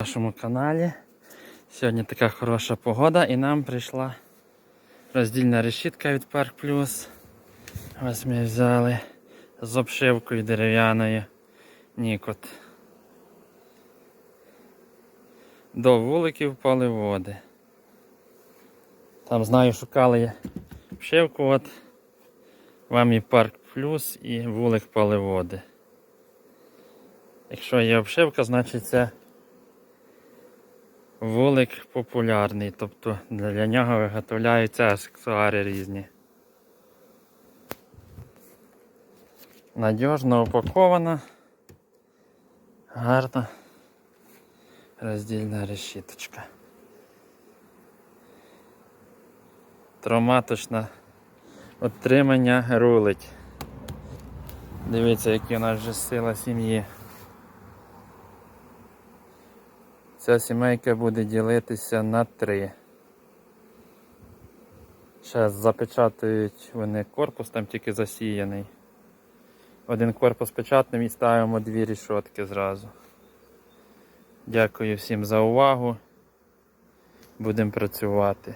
нашому каналі. Сьогодні така хороша погода і нам прийшла роздільна решітка від Парк Плюс. Ось ми взяли з обшивкою дерев'яною Нікот. До вуликів поливоди. Там знаю, шукали обшивку, от вам і Парк Плюс і вулик поливоди. Якщо є обшивка, значить це вулик популярний, тобто для нього виготовляються аксесуари різні. Надіжно упакована, гарна роздільна решіточка. Троматочне отримання рулить. Дивіться, які у нас вже сила сім'ї. Ця сімейка буде ділитися на три. Зараз запечатують вони корпус, там тільки засіяний. Один корпус печатним і ставимо дві рішотки зразу. Дякую всім за увагу. Будемо працювати.